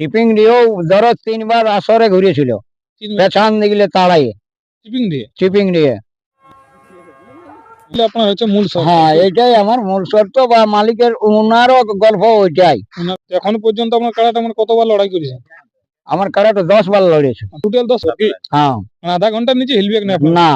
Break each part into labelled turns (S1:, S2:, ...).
S1: Chipping দিয়েও ধরো তিনবার আসরে ঘুরেছিল। পেছান দিলে তাড়াই
S2: চিপিং দিয়ে?
S1: চিপিং দিয়ে।
S2: আপনার হচ্ছে মূল
S1: হ্যাঁ এটাই আমার মূল শর্ত বা মালিকের গল্প ওইটাই।
S2: এখন পর্যন্ত কাড়াটা মানে কতবার লড়াই করেছে?
S1: আমার কারাটা দশ বার লড়েছে।
S2: টোটাল দশ
S1: হ্যাঁ।
S2: আধা ঘণ্টার নিচে হিলবে না
S1: না।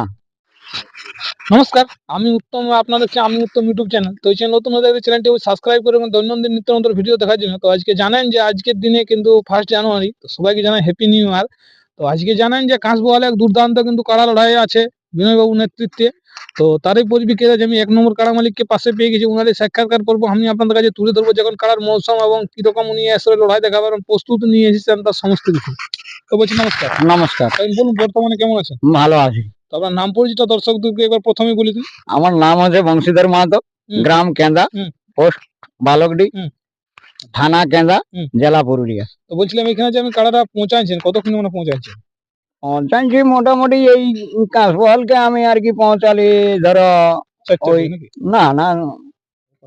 S2: নমস্কার আমি উত্তম আপনাদের আমি উত্তম ইউটিউব চ্যানেল তো এই চ্যানেল নতুন হয়ে থাকলে চ্যানেলটি সাবস্ক্রাইব করে এবং দৈনন্দিন নিত্য নতুন ভিডিও দেখার জন্য। তো আজকে জানেন যে আজকের দিনে কিন্তু ফার্স্ট জানুয়ারি তো সবাইকে জানাই হ্যাপি নিউ ইয়ার তো আজকে জানেন যে কাঁচবোয়ালে এক দুর্দান্ত কিন্তু কারা লড়াই আছে বিনয়বাবু নেতৃত্বে। তো তারই পরিপ্রেক্ষিতে আমি এক নম্বর কারা মালিককে পাশে পেয়ে গেছি। উনাদের সাক্ষাৎকার করব আমি আপনাদের কাছে তুলে ধরবো যখন কাড়ার মৌসুম এবং কীরকম উনি আসলে লড়াই দেখাবেন এবং প্রস্তুত নিয়ে এসেছেন তার সমস্ত কিছু। তো বলছি নমস্কার।
S1: নমস্কার।
S2: বলুন বর্তমানে কেমন আছেন?
S1: ভালো আছি।
S2: তো আপনার নাম পরিচিত দর্শকদেরকে একবার প্রথমে বলি দিন
S1: আমার নাম হচ্ছে বংশীধর মাহাতো গ্রাম কেন্দা পোস্ট বালকডি থানা কেন্দা জেলা পুরুলিয়া।
S2: তো বলছিলাম এখানে যে আমি কাড়াটা পৌঁছাইছেন কতক্ষণ মানে পৌঁছাইছেন?
S1: পৌঁছাইছি মোটামুটি এই কাশবহলকে আমি আর কি পৌঁছালি ধরো ওই- না না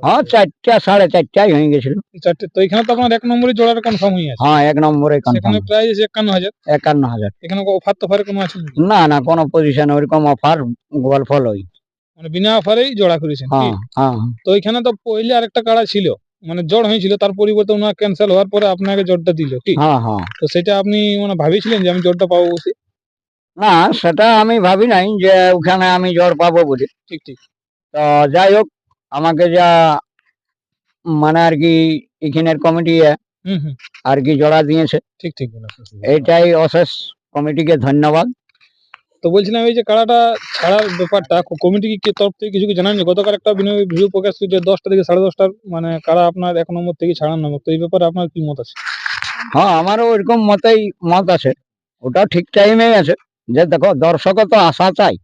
S1: হ্যাঁ চারটা সাড়ে চারটাই হয়ে গেছিল।
S2: চারটে তো এখানে তো আপনার এক নম্বরে জোড়াটা কনফার্ম হয়ে আছে।
S1: হ্যাঁ এক নম্বরে
S2: সেখানে
S1: কনফার্ম
S2: প্রাইস একান্ন হাজার।
S1: একান্ন হাজার।
S2: এখানে অফার তো কোনো আছে?
S1: না না কোনো পজিশন ওইরকম অফার গল্প লই
S2: মানে বিনা অফারেই জোড়া করেছেন কি?
S1: হ্যাঁ হ্যাঁ।
S2: তো এখানে তো পहिले আরেকটা কাড়া ছিল মানে হয়েছিল তার পরিবর্তে ওনার ক্যান্সেল হওয়ার পরে আপনাকে জোরটা দিল কি? তো সেটা আপনি মানে ভাবিছিলেন যে আমি জোরটা পাবো বসে?
S1: না সেটা আমি ভাবি নাই যে ওখানে আমি জ্বর পাবো বলে।
S2: ঠিক ঠিক।
S1: তো যাই হোক আমাকে যা মানে আর কি এখানের কমিটি
S2: হুম হুম।
S1: আর কি জড়া দিয়েছে।
S2: ঠিক ঠিক
S1: এটাই অশেষ কমিটিকে ধন্যবাদ।
S2: তো বলছিলাম এই যে কাড়াটা ছাড়ার ব্যাপারটা কমিটি কি তরফ থেকে কিছু কি জানান গতকাল একটা ভিডিও প্রকাশ যে দশটা থেকে সাড়ে দশটার মানে কাড়া আপনার এক নম্বর থেকে ছাড়ার নম্বর তো এই ব্যাপারে আপনার কি মত আছে?
S1: হ্যাঁ আমারও ওইরকম মতেই মত আছে। ওটা ঠিক টাইমে আছে। যে দেখো দর্শকও তো আশা চাই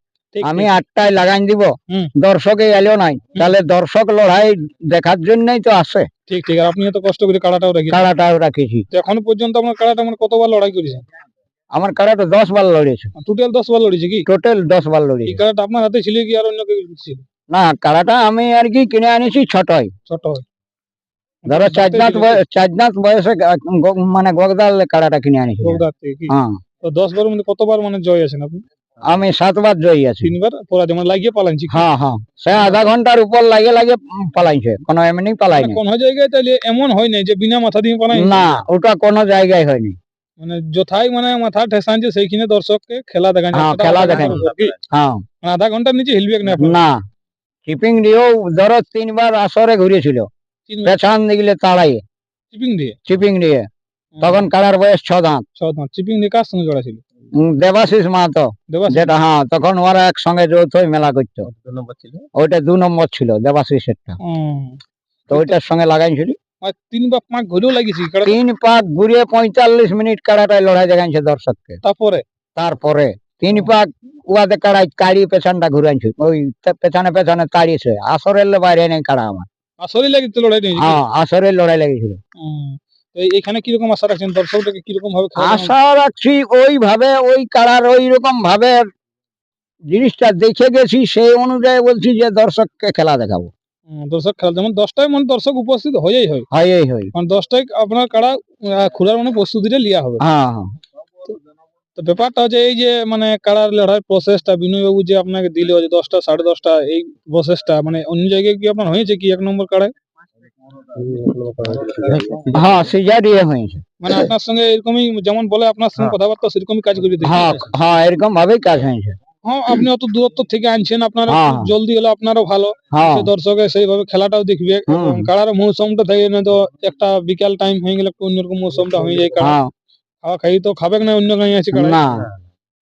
S1: আমি আটটায় লাগাই দিব। দর্শকে এলো নাই। তাহলে দর্শক লড়াই দেখার জন্যই তো আসে।
S2: ঠিক ঠিক। আপনি এত কষ্ট করে কাড়াটাও রাখি
S1: কাড়াটাও রাখেছি।
S2: তো এখনও পর্যন্ত আপনার কাড়াটা মানে কতবার লড়াই করেছে
S1: আমার কাড়াটা দশ বার লড়েছে।
S2: টোটাল দশ বার লড়েছে কি?
S1: টোটাল দশ বার লড়েছে
S2: কাড়াটা আপনার হাতে ছিল কি আর অন্য কেউ ছিল?
S1: না কাড়াটা আমি আর কি কিনে আনিছি ছটাই
S2: ছোট
S1: ধরো চার দাঁত বয়- চার দাঁত বয়সে মানে গগদাল কাড়াটা কিনে আনিছি। হ্যাঁ।
S2: তো দশ বার মানে কতবার মানে জয় আছেন আপনি?
S1: আমি সাতবার জয়ী আছি।
S2: তিনবার? পরাজয় মানে লাগিয়ে পালাইছি।
S1: হ্যাঁ হ্যাঁ। সে আধা ঘণ্টার উপর লাগে লাগে পালাইছে। কোনো এমনি পালাই না
S2: কোন জায়গায় তাহলে এমন হয় না যে বিনা মাথা দিয়ে পালাই
S1: না ওটা কোনো জায়গায় হয়নি
S2: মানে যথাই মানে মাথা ঠেসানছে সেইখানে দর্শককে খেলা দেখাচ্ছে
S1: হ্যাঁ, খেলা
S2: ঘণ্টার
S1: হ্যাঁ।
S2: মানে আধা ঘণ্টার নিচে হিলবে না
S1: না। চিপিং দিয়েও ধরো তিনবার আসরে ঘুরেছিল। পেছান দিলে তাড়াই
S2: চিপিং দিয়ে?
S1: চিপিং দিয়ে। তখন কাড়ার বয়স ছ দাঁত।
S2: ছ দাঁত। চিপিং দিয়ে কার সঙ্গে জড়া ছিল
S1: দেবাশিস মাহাতো। যেটা হ্যাঁ তখন ওরা একসঙ্গে যৌথ মেলা করতো। ওইটা দু নম্বর ছিল দেবাশিসেরটা। তো ওইটার সঙ্গে লাগাইছিল।
S2: তিন বা পাঁচ ঘুরেও লাগিয়েছি
S1: তিন পাক ঘুরিয়ে পঁয়তাল্লিশ মিনিট কাড়াটায় লড়াই দেখাইছে দর্শককে।
S2: তারপরে?
S1: তারপরে তিন পাক উয়াতে কাড়াই কাড়ি পেছনটা ঘুরাইছে। ওই পেছনে পেছনে তাড়িয়েছে। আসরের বাইরে নেই কাড়া আমার।
S2: আসলে লাগিয়েছিল লড়াই
S1: হ্যাঁ আসরের লড়াই লেগেছিল
S2: তো এখানে কীরকম আশা রাখছেন? দর্শকটাকে কীরকম ভাবে
S1: আশা রাখছি ওইভাবে ওই কাড়ার ওই রকম ভাবে জিনিসটা দেখে গেছি সেই অনুযায়ী বলছি যে দর্শককে খেলা দেখাবো।
S2: দর্শক খেলা যেমন দশটায় মানে দর্শক উপস্থিত হয়েই হয়।
S1: হয়েই হয়।
S2: কারণ দশটায় আপনার কারা খোলার মানে প্রস্তুতিটা লিয়া হবে।
S1: হ্যাঁ হ্যাঁ।
S2: তো ব্যাপারটা হচ্ছে এই যে মানে কাড়ার লড়াই প্রসেসটা বিনয় বাবু যে আপনাকে দিল যে দশটা সাড়ে দশটা এই প্রসেসটা মানে অন্য জায়গায় কি আপনার হয়েছে কি এক নম্বর কাড়ায়
S1: হ্যাঁ হয়েছে।
S2: মানে আপনার সঙ্গে এরকমই যেমন বলে আপনার সঙ্গে
S1: হ্যাঁ।
S2: কথাবার্তা সেরকমই কাজ করে দিচ্ছে
S1: হ্যাঁ হ্যাঁ এরকম ভাবেই কাজ হয়েছে।
S2: হ্যাঁ আপনি অত দূরত্ব থেকে আনছেন আপনার
S1: হ্যাঁ।
S2: জলদি হলে আপনারও ভালো।
S1: হ্যাঁ।
S2: সে দর্শকে সেইভাবে খেলাটাও দেখবে। কাড়ার মৌসুমটা থেকে না তো একটা বিকাল টাইম হয়ে গেলে একটু অন্যরকম মৌসুমটা হয়ে যায় কাড়া খাওয়া খাই তো খাবে না অন্য গাঁয়ে আছে কাড়া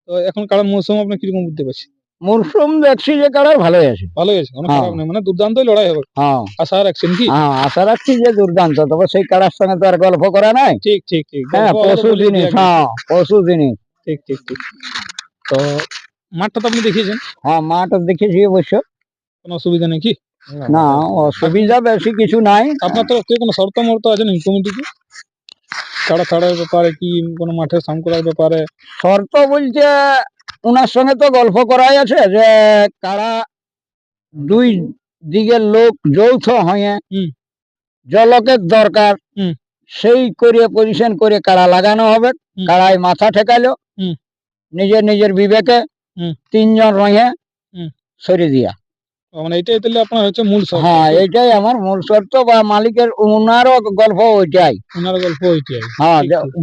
S2: তো এখন কাড়ার মৌসুম আপনি কীরকম বুঝতে পারছি
S1: মরশুম দেখছি যে কাড়াই ভালোই আছে।
S2: ভালোই আছে কোনো
S1: হ্যাঁ।
S2: খারাপ নেই। মানে দুর্দান্তই লড়াই হবে।
S1: হ্যাঁ।
S2: আশা রাখছেন কি?
S1: হ্যাঁ আশা রাখছি যে দুর্দান্ত তবে সেই কাড়ার সঙ্গে তো আর গল্প করা নাই।
S2: ঠিক ঠিক ঠিক।
S1: হ্যাঁ পশু জিনিস হ্যাঁ পশু জিনিস।
S2: ঠিক ঠিক ঠিক। তো মাঠটা তো আপনি দেখিয়েছেন?
S1: হ্যাঁ মাঠ দেখেছি অবশ্য।
S2: কোনো অসুবিধা নেই কি?
S1: না অসুবিধা বেশি কিছু নাই।
S2: আপনার তরফ থেকে কোনো শর্ত মর্ত আছে নাকি কমিটিতে ছাড়া ছাড়ার ব্যাপারে কি কোনো মাঠে সাম করার ব্যাপারে?
S1: শর্ত বলছে ওনার সঙ্গে তো গল্প করাই আছে যে কারা দুই দিকের লোক যৌথ হয়ে। জলকের দরকার। সেই করে পজিশন করে কাড়া লাগানো হবে
S2: কারাই
S1: কাড়ায় মাথা ঠেকালো। নিজের নিজের বিবেকে। তিনজন
S2: রয়ে।
S1: সরে দিয়া
S2: মানে এটাই তাহলে আপনার হচ্ছে মূল শর্ত।
S1: হ্যাঁ এইটাই আমার মূল শর্ত বা মালিকের ওনারও গল্প ওইটাই।
S2: ওনার গল্প ওইটাই।
S1: হ্যাঁ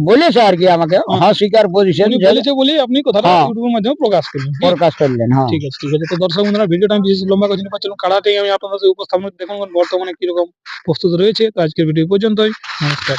S1: বলেছে আর কি আমাকে
S2: হ্যাঁ।
S1: শিকার পজিশন
S2: বলেছে বলেই আপনি কথাটা
S1: হ্যাঁ।
S2: ইউটিউবের মাধ্যমে প্রকাশ করলেন
S1: প্রকাশ করলেন হ্যাঁ।
S2: ঠিক আছে ঠিক আছে। তো দর্শক বন্ধুরা ভিডিওটা আমি বিশেষ লম্বা করছি পাচ্ছিলাম কাড়াটাই আমি আপনাদের উপস্থাপন দেখুন বর্তমানে কীরকম প্রস্তুত রয়েছে। তো আজকের ভিডিও পর্যন্তই। নমস্কার।